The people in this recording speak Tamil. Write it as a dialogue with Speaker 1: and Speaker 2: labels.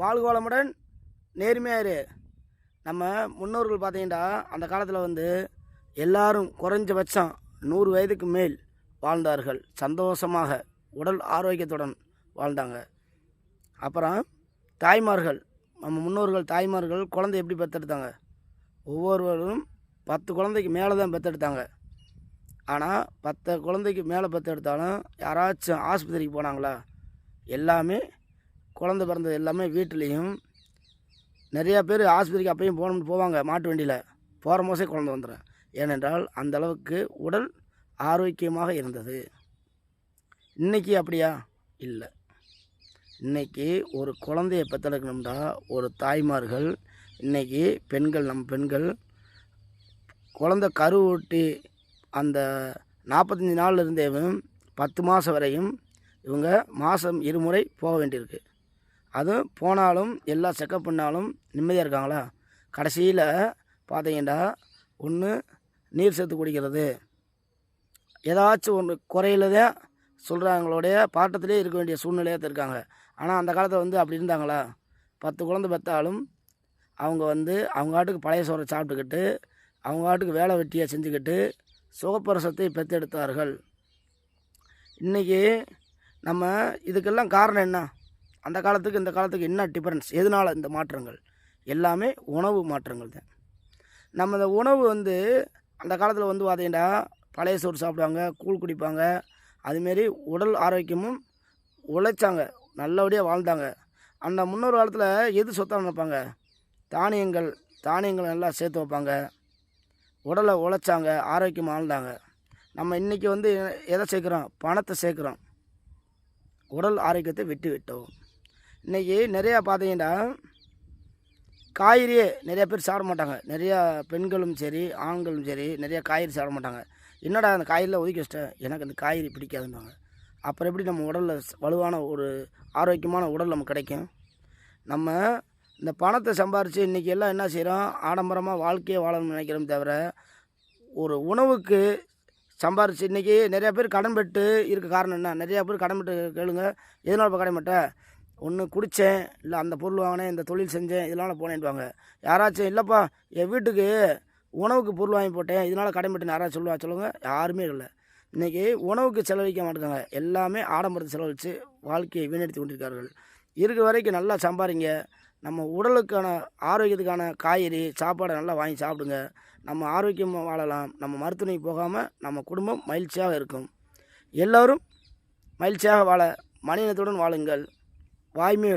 Speaker 1: வாழ்கோளமுடன் நேர்மையாரு நம்ம முன்னோர்கள் பார்த்தீங்கன்னா அந்த காலத்தில் வந்து எல்லாரும் குறைஞ்சபட்சம் நூறு வயதுக்கு மேல் வாழ்ந்தார்கள். சந்தோஷமாக உடல் ஆரோக்கியத்துடன் வாழ்ந்தாங்க. அப்புறம் தாய்மார்கள் நம்ம முன்னோர்கள் தாய்மார்கள் குழந்தை எப்படி பெற்றெடுத்தாங்க? ஒவ்வொருவரும் பத்து குழந்தைக்கு மேலே தான் பெற்றெடுத்தாங்க. ஆனால் பத்து குழந்தைக்கு மேலே பெற்றெடுத்தாலும் யாராச்சும் ஆஸ்பத்திரிக்கு போனாங்களா? எல்லாமே குழந்த பிறந்தது எல்லாமே வீட்டிலையும். நிறையா பேர் ஆஸ்பத்திரிக்கு அப்பையும் போகணும்னு போவாங்க மாட்டு வண்டியில். போகிற மோசே குழந்த வந்துடும் ஏனென்றால் அந்த அளவுக்கு உடல் ஆரோக்கியமாக இருந்தது. இன்றைக்கி அப்படியா? இல்லை. இன்னைக்கு ஒரு குழந்தைய பெற்றெடுக்கணும்டா ஒரு தாய்மார்கள். இன்னைக்கு பெண்கள் நம் பெண்கள். குழந்த கரு ஊட்டி அந்த நாற்பத்தஞ்சி நாள் இருந்தேவும் பத்து மாதம் வரையும் இவங்க மாதம் இருமுறை போக வேண்டியிருக்கு. அதுவும் போனாலும் எல்லாம் செக்கப் பண்ணாலும் நிம்மதியாக இருக்காங்களா? கடைசியில் பார்த்தீங்கன்னா ஒன்று நீர் சேர்த்து குடிக்கிறது. ஏதாச்சும் ஒன்று குறையிலதே சொல்கிறாங்களோடைய பாட்டத்திலே இருக்க வேண்டிய சூழ்நிலையாக இருக்காங்க. ஆனால் அந்த காலத்தில் வந்து அப்படி இருந்தாங்களா? பத்து குழந்தை பெற்றாலும் அவங்க வந்து அவங்க ஆட்டுக்கு பழைய சோறை சாப்பிட்டுக்கிட்டு அவங்க ஆட்டுக்கு வேலை வெட்டியை செஞ்சுக்கிட்டு சுகப்பிரசத்தை பெற்றெடுத்தார்கள் இன்றைக்கி நம்ம இதுக்கெல்லாம் காரணம் என்ன? அந்த காலத்துக்கு இந்த காலத்துக்கு என்ன டிஃப்ரென்ஸ் எதனால் இந்த மாற்றங்கள்? எல்லாமே உணவு மாற்றங்கள் தான். நம்ம இந்த உணவு வந்து அந்த காலத்தில் வந்து பார்த்தீங்கன்னா பழைய சோறு சாப்பிடுவாங்க கூழ் குடிப்பாங்க. அதுமாரி உடல் ஆரோக்கியமும் உழைச்சாங்க. நல்லபடியாக வாழ்ந்தாங்க. அந்த முன்னொரு காலத்தில் எது சொத்தாக நினைப்பாங்க? தானியங்கள் தானியங்கள் நல்லா சேர்த்து வைப்பாங்க. உடலை உழைச்சாங்க ஆரோக்கியமாக வாழ்ந்தாங்க. நம்ம இன்றைக்கி வந்து எதை சேர்க்குறோம்? பணத்தை சேர்க்குறோம். உடல் ஆரோக்கியத்தை விட்டு விட்டோம். இன்றைக்கி நிறையா பார்த்தீங்கன்னா காய்கறியே நிறையா பேர் சாப்பிட மாட்டாங்க. நிறையா பெண்களும் சரி ஆண்களும் சரி நிறையா காய்கறி சாப்பிட மாட்டாங்க. என்னடா அந்த காய்கறியில் ஒதுக்கி வச்சிட்டேன் எனக்கு அந்த காய்கறி பிடிக்காதுன்னாங்க அப்புறம் எப்படி நம்ம உடலில் வலுவான ஒரு ஆரோக்கியமான உடல் நமக்கு கிடைக்கும்? நம்ம இந்த பணத்தை சம்பாரித்து இன்றைக்கி எல்லாம் என்ன செய்கிறோம் ஆடம்பரமாக வாழ்க்கையை வாழணும்னு நினைக்கிறோம் தவிர ஒரு உணவுக்கு சம்பாரித்து இன்றைக்கி நிறையா பேர் கடன் பெற்று இருக்க காரணம் என்ன? நிறையா பேர் கடன் பெட்டு கேளுங்க. எதனால் இப்போ கடன் ஒன்று குடித்தேன் இல்லை அந்த பொருள் வாங்கினேன் இந்த தொழில் செஞ்சேன் இதனால் போனேன்வாங்க யாராச்சும் இல்லைப்பா என் வீட்டுக்கு உணவுக்கு பொருள் வாங்கி போட்டேன் இதனால் கடைமட்டு யாராவது யாராச்சும் சொல்லுவா சொல்லுங்கள் யாருமே இல்லை. இன்றைக்கி உணவுக்கு செலவழிக்க மாட்டாங்க எல்லாமே ஆடம்பரத்தை செலவழித்து வாழ்க்கையை வீணடித்து கொண்டிருக்கார்கள் இருக்கிற வரைக்கும் நல்லா சம்பாதிங்க நம்ம உடலுக்கான ஆரோக்கியத்துக்கான காய்கறி சாப்பாடை நல்லா வாங்கி சாப்பிடுங்க. நம்ம ஆரோக்கியமாக வாழலாம். நம்ம மருத்துவமனைக்கு போகாமல் நம்ம குடும்பம் மகிழ்ச்சியாக இருக்கும். எல்லோரும் மகிழ்ச்சியாக வாழ மனிதத்துடன் வாழுங்கள். வாய்மை